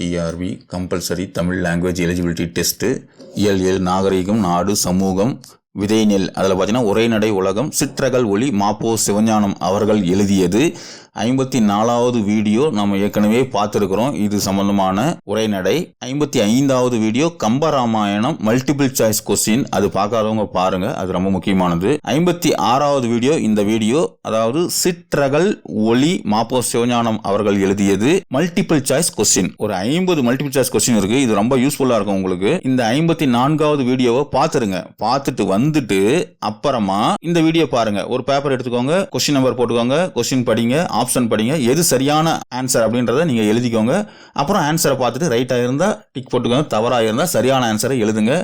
TRB compulsory Tamil language eligibility test இயல் இயல் நாகரிகம் நாடு சமூகம் விதைநெல். அதில் பார்த்தீங்கன்னா உரைநடை உலகம் சிற்றகல் ஒளி மாப்போ சிவஞானம் அவர்கள் எழுதியது. ஐம்பத்தி நாலாவது வீடியோ நம்ம ஏற்கனவே பார்த்துருக்குறோம். இது சம்பந்தமான உரைநடை. ஐம்பத்தி ஐந்தாவது video Kambaramayanam multiple choice question அது பார்க்காதவங்க பாருங்க அது ரொம்ப முக்கியமானது. ஐம்பத்தி ஆறாவது வீடியோ இந்த வீடியோ அதாவது சிற்றகல் ஒளி மாப்போ சிவஞானம் அவர்கள் எழுதியது மல்டிபிள் சாய்ஸ் கொஸ்டின் ஒரு ஐம்பது மல்டிபிள் சாய்ஸ் கொஸ்டின் இருக்கு. இது ரொம்ப யூஸ்ஃபுல்லா இருக்கும் உங்களுக்கு. இந்த ஐம்பத்தி நான்காவது வீடியோவை பார்த்துருங்க. பார்த்துட்டு வந்துட்டு அப்புறமா இந்த வீடியோ பாருங்க. ஒரு பேப்பர் எடுத்துக்கோங்க கொஸ்டின் நம்பர் போட்டுக்கோங்க கொஸ்டின் படிங்க ஆப்ஷன் படிங்க. எது சரியான ஆன்சர் அப்படின்றத நீங்கள் எழுதிக்கோங்க. அப்புறம் ஆன்சரை பார்த்துட்டு ரைட்டாக இருந்தால் டிக் போட்டுக்கோங்க. தவறாக இருந்தால் சரியான ஆன்சரை எழுதுங்க.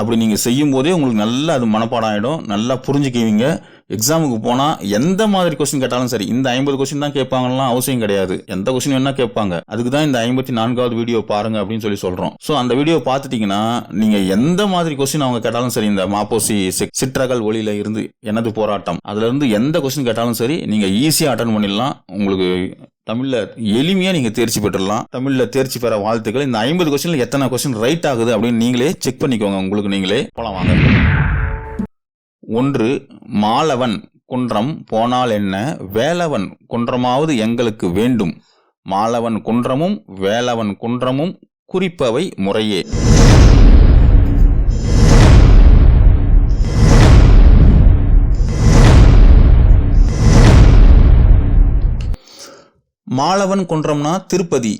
அப்படி நீங்கள் செய்யும் போதே உங்களுக்கு நல்லா அது மனப்பாடம் ஆகிடும் நல்லா புரிஞ்சுக்குவீங்க. எக்ஸாமுக்கு போனா எந்த மாதிரி கொஸ்டின் கேட்டாலும் சரி இந்த ஐம்பது கொஸ்டின் தான் கேட்பாங்கலாம் அவசியம் கிடையாது. எந்த கொஸ்டின் வேணா கேட்பாங்க. அதுக்கு தான் இந்த ஐம்பத்தி நான்காவது வீடியோ பாருங்க அப்படின்னு சொல்லி சொல்றோம். ஸோ அந்த வீடியோ பார்த்துட்டீங்கன்னா நீங்க எந்த மாதிரி கொஸ்டின் அவங்க கேட்டாலும் சரி இந்த மாப்போசி சிக்- சிற்றகல் ஒளியில இருந்து எனது போராட்டம். அதுல இருந்து எந்த கொஸ்டின் கேட்டாலும் சரி நீங்க ஈஸியா அட்டன் பண்ணிடலாம். உங்களுக்கு தமிழ்ல எளிமையா நீங்க தேர்ச்சி பெற்றுடலாம். தமிழ்ல தேர்ச்சி பெற வாழ்த்துக்கள். இந்த ஐம்பது கொஸ்டின்ல எத்தனை கொஸ்டின் ரைட் ஆகுது அப்படின்னு நீங்களே செக் பண்ணிக்கோங்க. உங்களுக்கு நீங்களே போலாம் வாங்க. ஒன்று மாலவன் குன்றம் போனால் என்ன? வேலவன் குன்றமாவது எங்களுக்கு வேண்டும். மாலவன் குன்றமும் வேலவன் குன்றமும் குறிப்பவை முறையே. மாலவன் குன்றம்னா திருப்பதி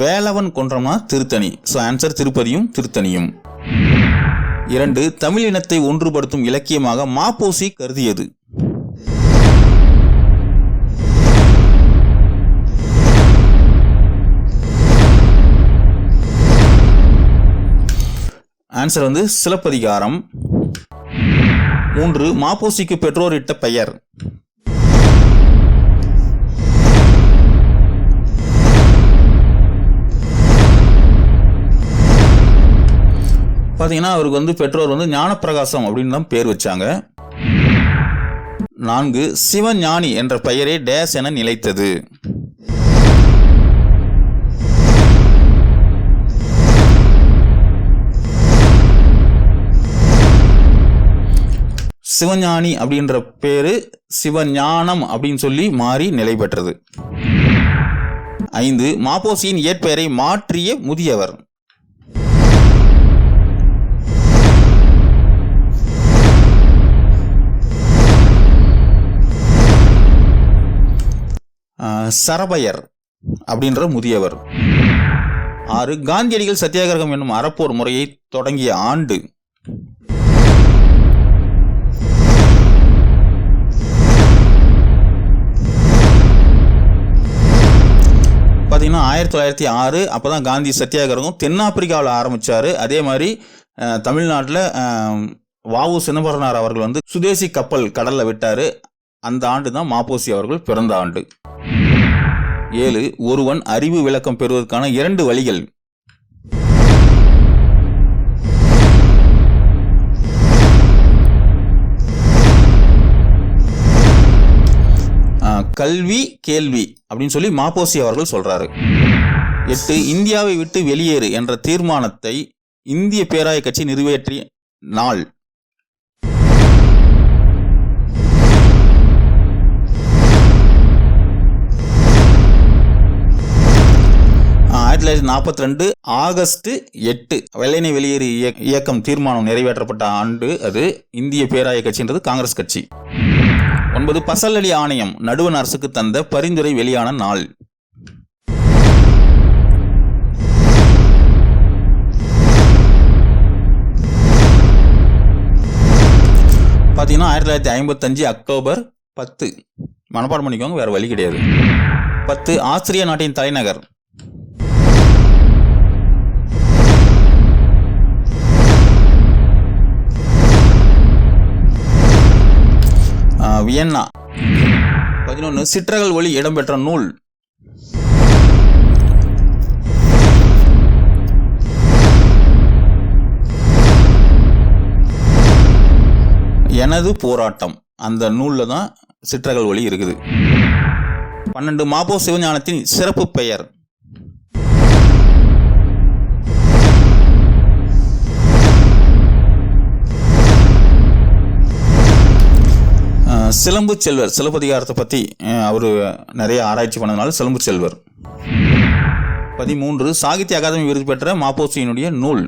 வேலவன் குன்றம்னா திருத்தணி. ஸோ ஆன்சர் திருப்பதியும் திருத்தணியும். இரண்டு தமிழ் இனத்தை ஒன்றுபடுத்தும் இலக்கியமாக மாப்போசி கருதியது. ஆன்சர் வந்து சிலப்பதிகாரம். மூன்று மாப்போசிக்கு பெற்றோர் இட்ட பெயர். பார்த்தீங்கன்னா அவருக்கு வந்து பெற்றோர் வந்து ஞானப்பிரகாசம் அப்படின்னு தான் பேர் வச்சாங்க. நான்கு சிவஞானி என்ற பெயரே டேஸ் என நிலைத்தது. சிவஞானி அப்படின்ற பேரு சிவஞானம் அப்படின்னு சொல்லி மாறி நிலை பெற்றது. ஐந்து மாப்போசியின் இயற்பெயரை மாற்றிய முதியவர். சரபயர் அப்படின்ற முதியவர். ஆறு காந்தியடிகள் சத்தியாகிரகம் என்னும் அறப்போர் முறையை தொடங்கிய ஆண்டு. பார்த்தீங்கன்னா ஆயிரத்தி தொள்ளாயிரத்தி ஆறு அப்போ தான் காந்தி சத்தியாகிரகம் தென்னாப்பிரிக்காவில் ஆரம்பித்தார் அதே மாதிரி தமிழ்நாட்டில் வாவு சிதம்பரனார் அவர்கள் வந்து சுதேசி கப்பல் கடலில் விட்டார். அந்த ஆண்டு தான் மாப்போசி அவர்கள் பிறந்த ஆண்டு. ஏழு ஒருவன் அறிவு விளக்கம் பெறுவதற்கான இரண்டு வழிகள். ஆஹ், கல்வி கேள்வி அப்படின்னு சொல்லி மாப்போசி அவர்கள் சொல்றாரு. எட்டு இந்தியாவை விட்டு வெளியேறு என்ற தீர்மானத்தை இந்திய பேராய கட்சி நிறைவேற்றிய நாள். தொள்ளாயிரத்தி நாற்பத்தி ரெண்டு ஆகஸ்ட் எட்டு வெள்ளையனை வெளியேறு இயக்கம் தீர்மானம் நிறைவேற்றப்பட்ட ஆண்டு அது இந்திய பேராய கட்சின்றது காங்கிரஸ் கட்சி. ஒன்பது பசல்லி ஆணையம் நடுவண் அரசுக்கு தந்த பரிந்துரை வெளியான நாள். பார்த்தீங்கன்னா ஆயிரத்தி தொள்ளாயிரத்தி ஐம்பத்தஞ்சு அக்டோபர் பத்து. மனப்பாடம் பண்ணிக்கோங்க வேற வழி கிடையாது. பத்து ஆஸ்திரிய நாட்டின் தலைநகர். வியன்னா. பதினொன்று சிற்றகல் ஒளி இடம்பெற்ற நூல். எனது போராட்டம். அந்த நூலில் தான் சிற்றகல் ஒளி இருக்குது. பன்னெண்டு மாபோ சிவஞானத்தின் சிறப்பு பெயர். சிலம்பு செல்வர் சிலப்பதிகாரத்தை பற்றி அவர் நிறைய ஆராய்ச்சி பண்ணதுனால சிலம்பு செல்வர். பதிமூன்று சாகித்ய அகாதமி விருது பெற்ற மாப்போசியினுடைய நூல்.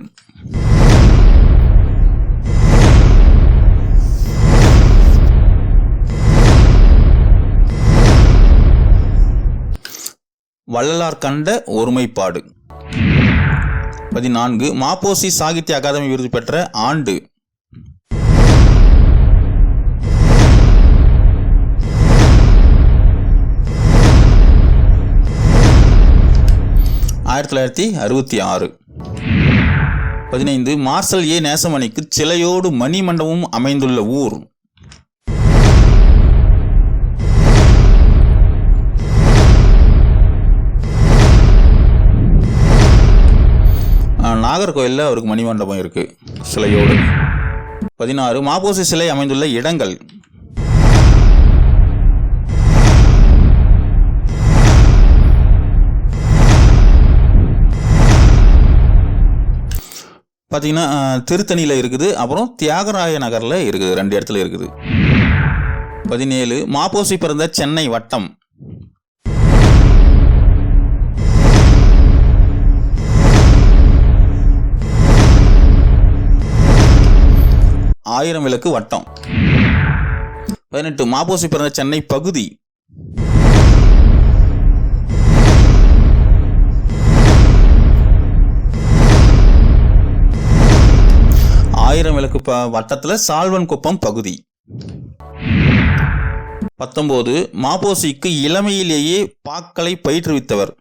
வள்ளலார் கண்ட ஒருமைப்பாடு. பதினான்கு மாப்போசி சாகித்ய அகாதமி விருது பெற்ற ஆண்டு. ஆயிரத்தி தொள்ளாயிரத்தி அறுபத்தி ஆறு. பதினைந்து மார்சல் ஏ. நேசமணிக்கு சிலையோடு மணிமண்டபமும் அமைந்துள்ள ஊர். நாகர்கோயிலில் அவருக்கு மணிமண்டபம் இருக்கு சிலையோடு. பதினாறு மாப்போசி சிலை அமைந்துள்ள இடங்கள். பார்த்தீங்கன்னா திருத்தணியில் இருக்குது. அப்புறம் தியாகராய நகரில் இருக்குது. ரெண்டு இடத்துல இருக்குது. பதினேழு மாப்போசி பிறந்த சென்னை வட்டம். ஆயிரம் விளக்கு வட்டம். பதினெட்டு மாப்போசி பிறந்த சென்னை பகுதி. ஆயிரம் விளக்கு வட்டத்தில் சால்வன் குப்பம் பகுதி. பத்தொன்பது மாபோசிக்கு இளமையிலேயே பாக்களை பயிற்றுவித்தவர்.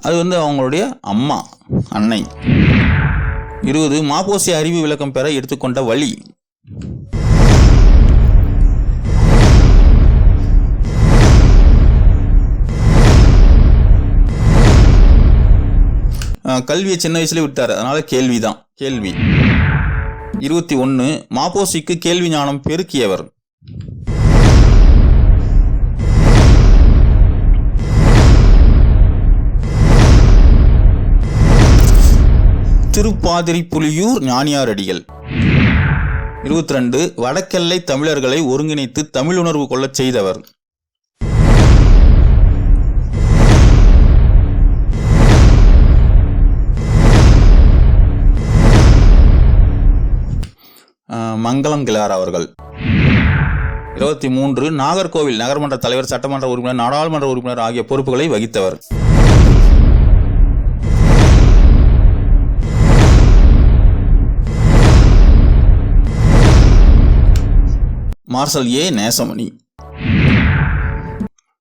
அது வந்து அவங்களுடைய அம்மா அன்னை. இருபது மாப்போசி அறிவு விளக்கம் பெற எடுத்துக்கொண்ட வழி. கல்வியை சின்ன வயசுலேயே விட்டார். அதனால கேள்விதான். கேள்வி. இருபத்தி ஒன்று மாப்போசிக்கு கேள்வி ஞானம் பெருக்கியவர். திருப்பாதிரி புலியூர் ஞானியார் அடிகள் இருபத்தி ரெண்டு வடக்கெல்லை தமிழர்களை ஒருங்கிணைத்து தமிழ் உணர்வு கொள்ளச் செய்தவர். மங்களம் கிளார் அவர்கள். இருபத்தி மூன்று நாகர்கோவில் நகர்மன்ற தலைவர் சட்டமன்ற உறுப்பினர் நாடாளுமன்ற உறுப்பினர் ஆகிய பொறுப்புகளை வகித்தவர். Marshal A. நேசமணி.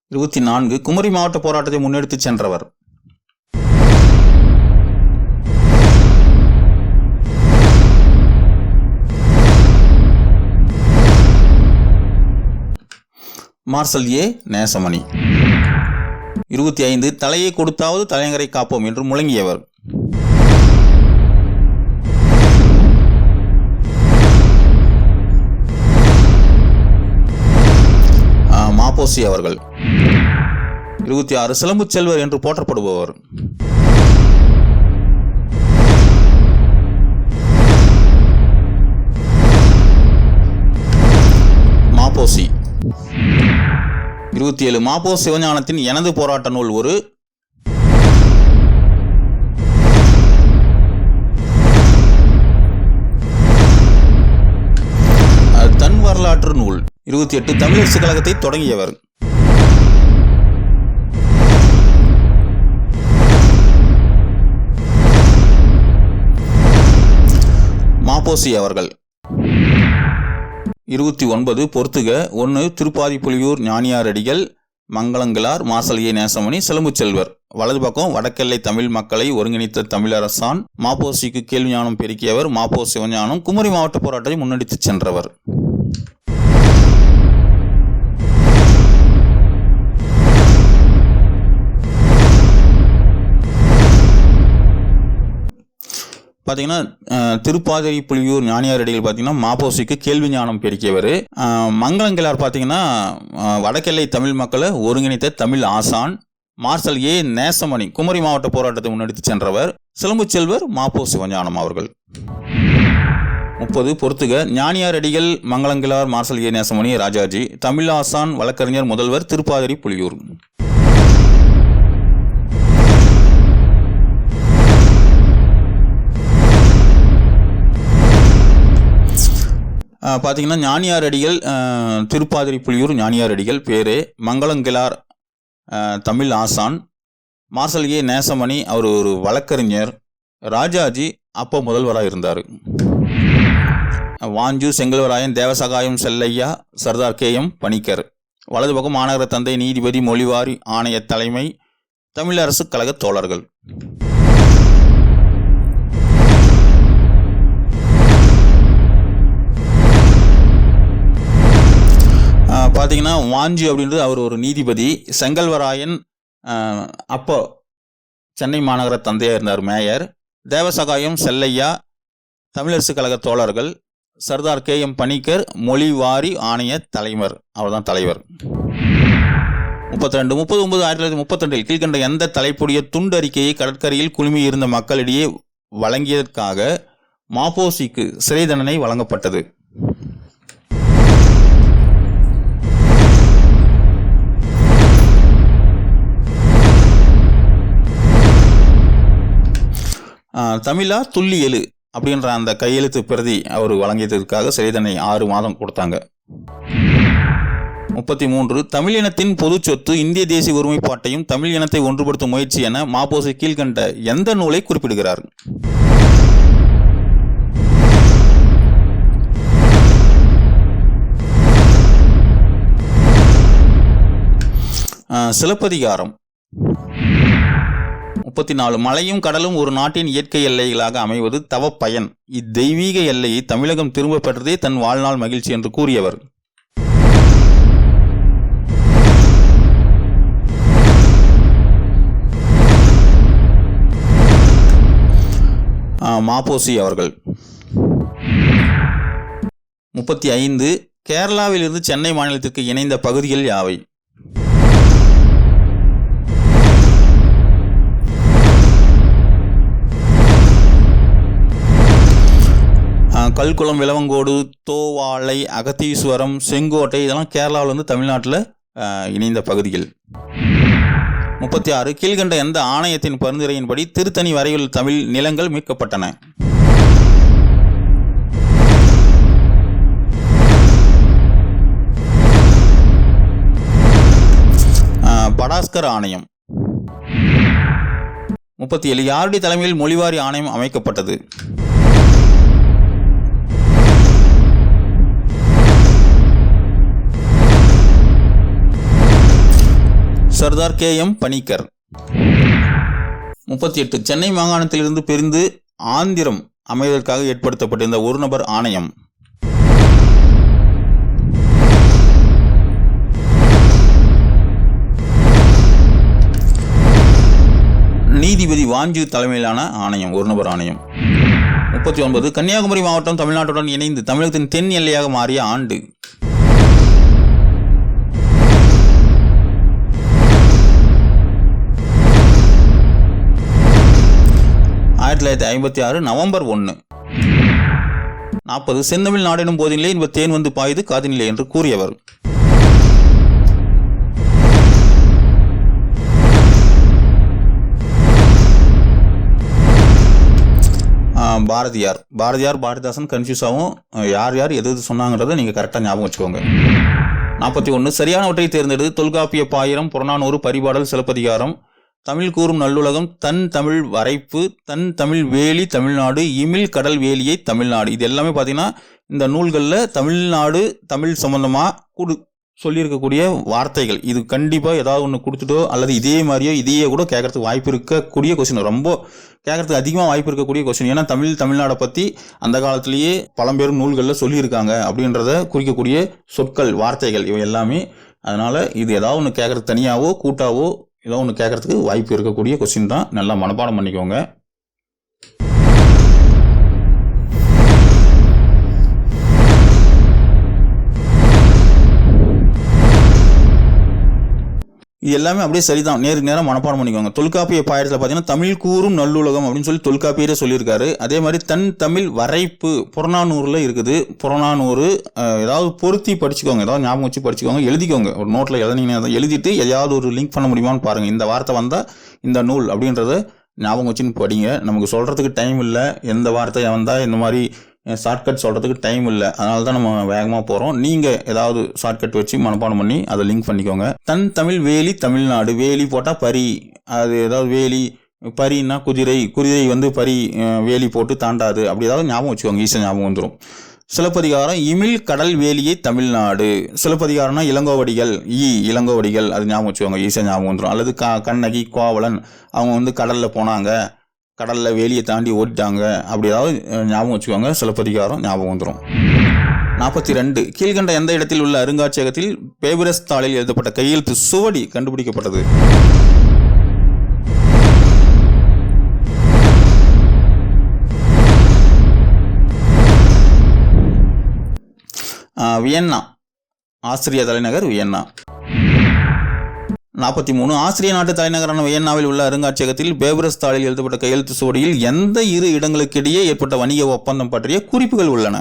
இருபத்தி நான்கு குமரி மாவட்ட போராட்டத்தை முன்னெடுத்துச் சென்றவர். Marshal A Nesamani. இருபத்தி ஐந்து தலையை கொடுத்தாவது தலைநகரை காப்போம் என்று முழங்கியவர். மாப்போசி அவர்கள். இருபத்தி ஆறு சிலம்பு செல்வர் என்று போற்றப்படுபவர். மாப்போசி. இருபத்தி ஏழு மாப்போ சிவஞானத்தின் எனது போராட்ட நூல் ஒரு. தன் வரலாற்று நூல். இருபத்தி எட்டு தமிழரசு கழகத்தை தொடங்கியவர். மாப்போசி அவர்கள். இருபத்தி ஒன்பது பொறுத்துக. ஒன்று திருப்பாதிப்புலியூர் ஞானியாரடிகள் மங்களங்களார் மாசலியை நேசமணி சிலம்பு செல்வர். வலது பக்கம் வடக்கெல்லை தமிழ் மக்களை ஒருங்கிணைத்த தமிழரசான் மாப்போசிக்கு கேள்வி ஞானம் பெருக்கியவர் மாப்போ சிவஞானம் குமரி மாவட்ட போராட்டத்தை முன்னெடுத்துச் சென்றவர். பார்த்தீங்கன்னா திருப்பாதிரி புலியூர் ஞானியார் அடிகள் பார்த்தீங்கன்னா மாப்போசிக்கு கேள்வி ஞானம் பெருக்கியவர். மங்களங்கிழார் பார்த்தீங்கன்னா வடக்கெல்லை தமிழ் மக்களை ஒருங்கிணைத்த தமிழ் ஆசான் மார்ஷல் ஏ நேசமணி குமரி மாவட்ட போராட்டத்தை முன்னெடுத்து சென்றவர் சிலம்பு செல்வர் மாப்போ சிவஞானம் அவர்கள். முப்பது பொறுத்துக. ஞானியார் அடிகள் மங்களங்கிலார் மார்ஷல் ஏ நேசமணி ராஜாஜி தமிழாசான் வழக்கறிஞர் முதல்வர் திருப்பாதிரி புலியூர். பார்த்தீங்கன்னா ஞானியார் அடிகள் திருப்பாதிரி புலியூர் ஞானியார் அடிகள் பேரு மங்களங்கிலார் தமிழ் ஆசான் மார்சல் ஏ நேசமணி அவர் ஒரு வழக்கறிஞர் ராஜாஜி அப்போ முதல்வராக இருந்தார். Wanchoo Sengalvarayan Devasagayam Chellaiah Sardar K M Panikkar. வலது பக்கம் மாநகர தந்தை நீதிபதி மொழிவாரி ஆணைய தலைமை தமிழரசு கழக தோழர்கள். பார்த்தீங்கன்னா வாஞ்சி அப்படின்றது அவர் ஒரு நீதிபதி. செங்கல்வராயன் அப்போ சென்னை மாநகர தந்தையாக இருந்தார் மேயர். தேவசகாயம் செல்லையா தமிழரசு கழக தோழர்கள் சர்தார் கே எம் பணிக்கர் மொழிவாரி ஆணைய தலைவர். அவர்தான் தலைவர். முப்பத்தி ரெண்டு முப்பது ஒன்பது ஆயிரத்தி தொள்ளாயிரத்தி முப்பத்தி ரெண்டில் கீழ்கண்ட எந்த தலைப்புடைய துண்டு அறிக்கையை கடற்கரையில் குழுமி இருந்த மக்களிடையே வழங்கியதற்காக மாப்போசிக்கு சிறை தண்டனை வழங்கப்பட்டது. தமிழா துள்ளி எழு அப்படின்ற அந்த கையெழுத்து பிரதி அவர் வழங்கியதற்காக சிறை தண்டனை ஆறு மாதம் கொடுத்தாங்க. முப்பத்தி மூன்று தமிழ் இனத்தின் பொது சொத்து இந்திய தேசிய ஒருமைப்பாட்டையும் தமிழ் இனத்தை ஒன்றுபடுத்தும் முயற்சி என மாபோசி கீழ்கண்ட எந்த நூலை குறிப்பிடுகிறார்? ஆஹ் சிலப்பதிகாரம். முப்பத்தி நாலு மலையும் கடலும் ஒரு நாட்டின் இயற்கை எல்லைகளாக அமைவது தவ பயன். இத்தெய்வீக எல்லையை தமிழகம் திரும்ப பெற்றதே தன் வாழ்நாள் மகிழ்ச்சி என்று கூறியவர். மாப்போசி அவர்கள். முப்பத்தி ஐந்து கேரளாவிலிருந்து சென்னை மாநிலத்திற்கு இணைந்த பகுதிகள் யாவை? கல்குளம் விளவங்கோடு தோவாளை அகத்தீஸ்வரம் செங்கோட்டை இதெல்லாம் கேரளாவில் வந்து தமிழ்நாட்டில் இணைந்த பகுதிகள். முப்பத்தி ஆறு கீழ்கண்ட எந்த ஆணையத்தின் பரிந்துரையின்படி திருத்தணி வரையுள்ள தமிழ் நிலங்கள் மீட்கப்பட்டன. படாஸ்கர் ஆணையம். முப்பத்தி ஏழு யாருடைய தலைமையில் மொழிவாரி ஆணையம் அமைக்கப்பட்டது? Sardar K M Panikkar. முப்பத்தி எட்டு. சென்னை மாகாணத்திலிருந்து பிரிந்து ஆந்திரம் அமைவதற்காக ஏற்படுத்தப்பட்டிருந்த ஒரு நபர் ஆணையம். நீதிபதி வாஞ்சு தலைமையிலான ஆணையம் ஒரு நபர் ஆணையம். முப்பத்தி ஒன்பது. கன்னியாகுமரி மாவட்டம் தமிழ்நாட்டுடன் இணைந்து தமிழகத்தின் தென் எல்லையாக மாறிய ஆண்டு. ஆயிரத்தி தொள்ளாயிரத்தி ஐம்பத்தி ஆறு நவம்பர் ஒன்று நாற்பது செந்தமிழ் நாடெனும் போதினிலே இன்ப தேன் வந்து பாயுது காதினிலே என்று கூறியவர். பாரதியார். பாரதியார் பாரதிதாசன் கன்ஃபியூஸ் ஆகும் யார் யார் எது எது சொன்னாங்கிறத நீங்கள் கரெக்டாக ஞாபகம் வச்சுக்கோங்க. நாற்பத்தி ஒன்று சரியானவற்றை தேர்ந்தெடுத்து தொல்காப்பிய பாயிரம் புறநானூறு பரிபாடல் சிலப்பதிகாரம் தமிழ் கூறும் நல்லுலகம் தன் தமிழ் வரைப்பு தன் தமிழ் வேலி தமிழ்நாடு இமிழ் கடல் வேலியை தமிழ்நாடு. இது எல்லாமே பார்த்தீங்கன்னா இந்த நூல்களில் தமிழ்நாடு தமிழ் சம்பந்தமாக கொடு சொல்லியிருக்கக்கூடிய வார்த்தைகள். இது கண்டிப்பாக ஏதாவது ஒன்று கொடுத்துட்டோ அல்லது இதே மாதிரியோ இதையே கூட கேட்கறதுக்கு வாய்ப்பு இருக்கக்கூடிய கொஸ்டின் ரொம்ப கேட்கறதுக்கு அதிகமாக வாய்ப்பு இருக்கக்கூடிய கொஸ்டின் ஏன்னா தமிழ் தமிழ்நாடை பற்றி அந்த காலத்திலேயே பழம்பெரும் நூல்களில் சொல்லியிருக்காங்க அப்படின்றத குறிக்கக்கூடிய சொற்கள் வார்த்தைகள் இவை எல்லாமே. அதனால் இது ஏதாவது ஒன்று கேட்கறது தனியாகவோ கூட்டாவோ ஏதோ ஒன்று கேட்கறதுக்கு வாய்ப்பு இருக்கக்கூடிய கொஸ்டின் தான். நல்லா மனப்பாடம் பண்ணிக்கோங்க. இது எல்லாமே அப்படியே சரிதான். நேருக்கு நேரம் மனப்பாடம் பண்ணிக்கோங்க. தொல்காப்பிய பாயத்தில் பார்த்தீங்கன்னா தமிழ் கூறும் நல்லுலகம் அப்படின்னு சொல்லி தொல்காப்பியரே சொல்லியிருக்காரு. அதே மாதிரி தன் தமிழ் வரைப்பு புறநானூரில் இருக்குது. புறநானூறு ஏதாவது பொருத்தி படிச்சுக்கோங்க. ஏதாவது ஞாபகம் வச்சு படிச்சுக்கோங்க. எழுதிக்கோங்க. ஒரு நோட்டில் எழுதினீங்கன்னா எழுதிட்டு எதாவது ஒரு லிங்க் பண்ண முடியுமான்னு பாருங்கள் இந்த வார்த்தை வந்தால் இந்த நூல் அப்படின்றத ஞாபகம் வச்சுன்னு படிங்க. நமக்கு சொல்கிறதுக்கு டைம் இல்லை. எந்த வார்த்தை வந்தால் இந்த மாதிரி ஷார்ட்கட் சொல்கிறதுக்கு டைம் இல்லை. அதனால தான் நம்ம வேகமாக போகிறோம் நீங்கள் ஏதாவது ஷார்ட்கட் வச்சு மனப்பாடம் பண்ணி அதை லிங்க் பண்ணிக்கோங்க. தன் தமிழ் வேலி தமிழ்நாடு. வேலி போட்டால் பரி. அது ஏதாவது வேலி பரின்னா குதிரை. குதிரை வந்து பரி வேலி போட்டு தாண்டாது. அப்படி ஏதாவது ஞாபகம் வச்சுக்கோங்க. ஈஸியாக ஞாபகம் வந்துடும் சிலப்பதிகாரம் இமிழ் கடல் வேலியை தமிழ்நாடு. சிலப்பதிகாரம்னா இளங்கோவடிகள். ஈ இளங்கோவடிகள். அது ஞாபகம் வச்சுக்கோங்க. ஈஸியாக ஞாபகம் வந்துடும் அல்லது க கண்ணகி கோவலன் அவங்க வந்து கடலில் போனாங்க. கடலில் வேலியை தாண்டி ஓடிட்டாங்க. அப்படி ஏதாவது ஞாபகம் வச்சுக்கோங்க. சிலப்பதிகாரம் ஞாபகம் வந்துடும் நாற்பத்தி ரெண்டு கீழ்கண்ட எந்த இடத்தில் உள்ள அருங்காட்சியகத்தில் பேபிரஸ் தாளில் எழுதப்பட்ட கையெழுத்து சுவடி கண்டுபிடிக்கப்பட்டது. வியன்னா. ஆஸ்திரிய தலைநகர் வியன்னா. நாற்பத்தி மூணு. ஆஸ்திரிய நாட்டு தலைநகரான வியன்னாவில் உள்ள அருங்காட்சியகத்தில் பேபரஸ் தாளில் எழுதப்பட்ட கையெழுத்து சுவடியில் எந்த இரு இடங்களுக்கிடையே ஏற்பட்ட வணிக ஒப்பந்தம் பற்றிய குறிப்புகள் உள்ளன.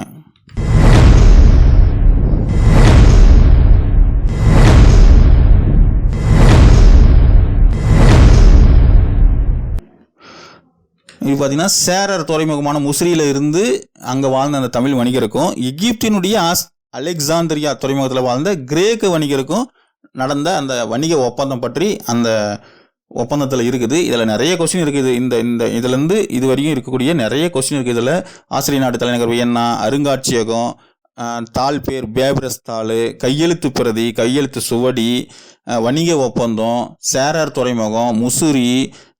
இது பார்த்தீங்கன்னா சேரர் துறைமுகமான முசிறியில இருந்து அங்கே வாழ்ந்த அந்த தமிழ் வணிகருக்கும் எகிப்தினுடைய ஆஸ் அலெக்சாந்திரியா துறைமுகத்தில் வாழ்ந்த கிரேக்க வணிகருக்கும் நடந்த அந்த வணிக ஒப்பந்தம் பற்றி அந்த ஒப்பந்தத்தில் இருக்குது. இதில் நிறைய கொஸ்டின் இருக்குது. இந்த இந்த இதுலேருந்து இது வரையும் இருக்கக்கூடிய நிறைய கொஸ்டின் இருக்குது. இதில் ஆசிரியர் நாட்டு தலைநகர் வியன்னா அருங்காட்சியகம் தாள் பேர் பேபரஸ் தாள் கையெழுத்து பிரதி கையெழுத்து சுவடி வணிக ஒப்பந்தம் சேரார் துறைமுகம் முசிறி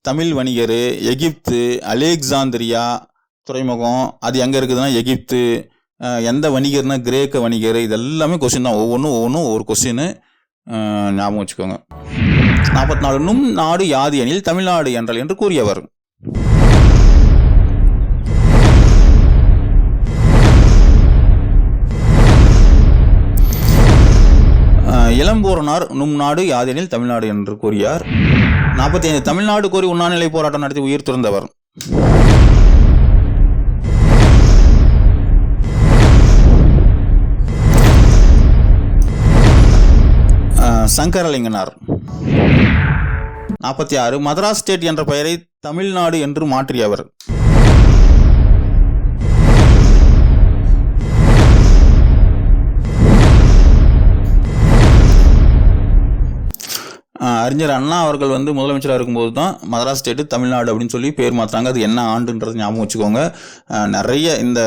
தமிழ் வணிகர் எகிப்து அலெக்சாந்திரியா துறைமுகம் அது எங்கே இருக்குதுன்னா எகிப்து எந்த வணிகர்னா கிரேக்க வணிகர் இது எல்லாமே கொஸ்டின் தான். ஒவ்வொன்றும் ஒவ்வொன்றும் ஒவ்வொரு கொஸ்டின் ஞாபகம் வச்சுக்கோங்க. நாற்பத்தி நாலு நும் நாடு யாது எனில் தமிழ்நாடு என்றல் என்று கூறியவர். இளம்பூரனார் நும் நாடு யாதெனில் தமிழ்நாடு என்று கூறியார். நாற்பத்தி ஐந்து தமிழ்நாடு கோரி உண்ணாநிலை போராட்டம் நடத்தி உயிர் துறந்தவர். சங்கரலிங்கனார். நாற்பத்தி ஆறு மதராஸ் ஸ்டேட் என்ற பெயரை தமிழ்நாடு என்று மாற்றியவர். அறிஞர் அண்ணா அவர்கள் வந்து முதலமைச்சராக இருக்கும்போது தான் மதராஸ் ஸ்டேட்டு தமிழ்நாடு அப்படின்னு சொல்லி பேர் மாற்றாங்க அது என்ன ஆண்டுன்றது ஞாபகம் வச்சுக்கோங்க. நிறைய இந்த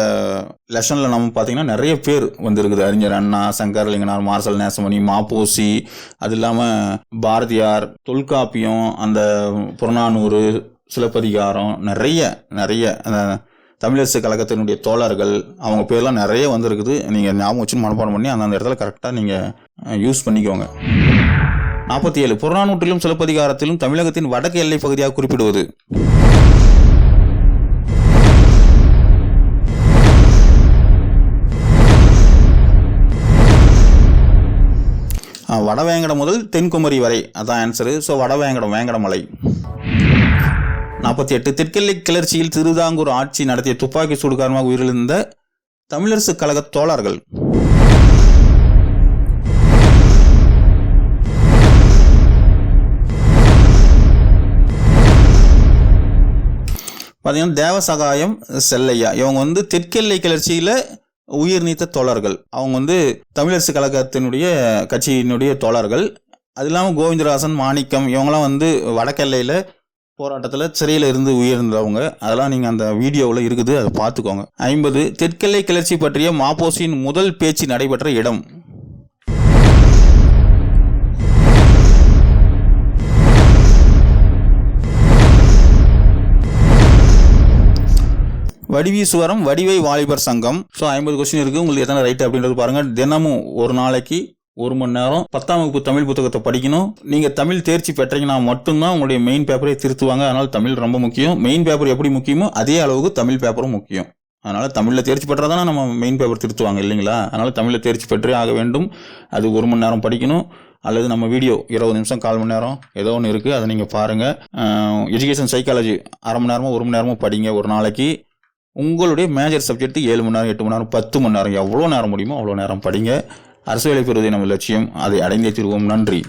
லெசனில் நம்ம பார்த்தீங்கன்னா நிறைய பேர் வந்திருக்குது. அறிஞர் அண்ணா சங்கரலிங்கனார் மார்சல் நேசமணி மாப்போசி. அது இல்லாமல் பாரதியார் தொல்காப்பியம் அந்த புறநானூறு சிலப்பதிகாரம் நிறைய நிறைய தமிழரசு கழகத்தினுடைய தோழர்கள் அவங்க பேர்லாம் நிறைய வந்திருக்குது. நீங்கள் ஞாபகம் வச்சு மனப்பாடம் பண்ணி அந்தந்த இடத்துல கரெக்டாக நீங்கள் யூஸ் பண்ணிக்கோங்க. நாற்பத்தி ஏழு. புறநானூற்றிலும் சிலப்பதிகாரத்திலும் தமிழகத்தின் வடக்கு எல்லை பகுதியாக குறிப்பிடுவது. வடவேங்கடம் முதல் தென்குமரி வரை. அதான் ஆன்சரு ஸோ வடவேங்கடம் வேங்கடமலை. நாற்பத்தி எட்டு. தெற்கெல்லை கிளர்ச்சியில் திருவிதாங்கூர் ஆட்சி நடத்திய துப்பாக்கி சூடு காரணமாக உயிரிழந்த தமிழரசு கழக தோழர்கள். பார்த்தீங்கன்னா தேவசகாயம் செல்லையா. இவங்க வந்து தெற்கெல்லை கிளர்ச்சியில் உயிர் நீத்த தோழர்கள். அவங்க வந்து தமிழரசு கழகத்தினுடைய கட்சியினுடைய தோழர்கள். அது இல்லாமல் கோவிந்தராசன் மாணிக்கம் இவங்கெல்லாம் வந்து வடக்கெல்லையில் போராட்டத்தில் சிறையில் இருந்து உயிர்ந்தவங்க அதெல்லாம் நீங்கள் அந்த வீடியோவில் இருக்குது அதை பார்த்துக்கோங்க. ஐம்பது தெற்கெல்லை கிளர்ச்சி பற்றிய மாப்போசியின் முதல் பேச்சு நடைபெற்ற இடம். வடிவீசுவரம் வடிவை வாலிபர் சங்கம். ஸோ ஐம்பது கொஸ்டின் இருக்குது உங்களுக்கு எத்தனை ரைட் அப்படின்றது பாருங்கள் தினமும் ஒரு நாளைக்கு ஒரு மணி நேரம் பத்தாம் வகுப்பு தமிழ் புத்தகத்தை படிக்கணும். நீங்கள் தமிழ் தேர்ச்சி பெற்றீங்கன்னா மட்டும்தான் உங்களுடைய மெயின் பேப்பரை திருத்துவாங்க. அதனால் தமிழ் ரொம்ப முக்கியம். மெயின் பேப்பர் எப்படி முக்கியமோ அதே அளவுக்கு தமிழ் பேப்பரும் முக்கியம். அதனால் தமிழில் தேர்ச்சி பெற்றால் நம்ம மெயின் பேப்பர் திருத்துவாங்க இல்லைங்களா? அதனால் தமிழில் தேர்ச்சி பெற்றே ஆக வேண்டும். அது ஒரு மணி நேரம் படிக்கணும். அல்லது நம்ம வீடியோ இருபது நிமிஷம் கால் மணி நேரம் ஏதோ ஒன்று இருக்குது அதை நீங்கள் பாருங்கள் எஜுகேஷன் சைக்காலஜி அரை மணி நேரமோ ஒரு மணி நேரமோ படிங்க. ஒரு நாளைக்கு உங்களுடைய மேஜர் சப்ஜெக்ட்டு ஏழு மணி நேரம் எட்டு மணி நேரம் பத்து மணி நேரம். எவ்வளோ நேரம் முடியுமோ அவ்வளோ நேரம் படிங்க. அரசு வேலை பெறுவதே நம்ம லட்சியம். அதை அடைந்தே தீர்வோம். நன்றி.